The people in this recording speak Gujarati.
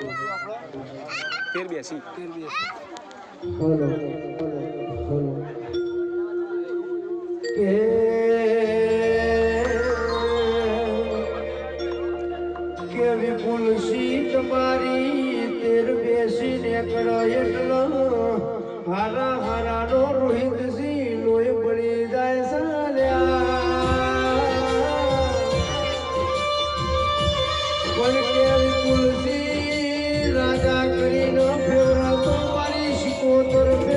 તેર બેસી. તેર બેસી તુલસી તમારી તેર બેસીને કરો એટલો હારા હારા નો રોહિતસિંહ લોહી પડી જાય સાલ્યા. પણ કેવી તુલસી Marino, Piura, Tomari, Chico, Torpe.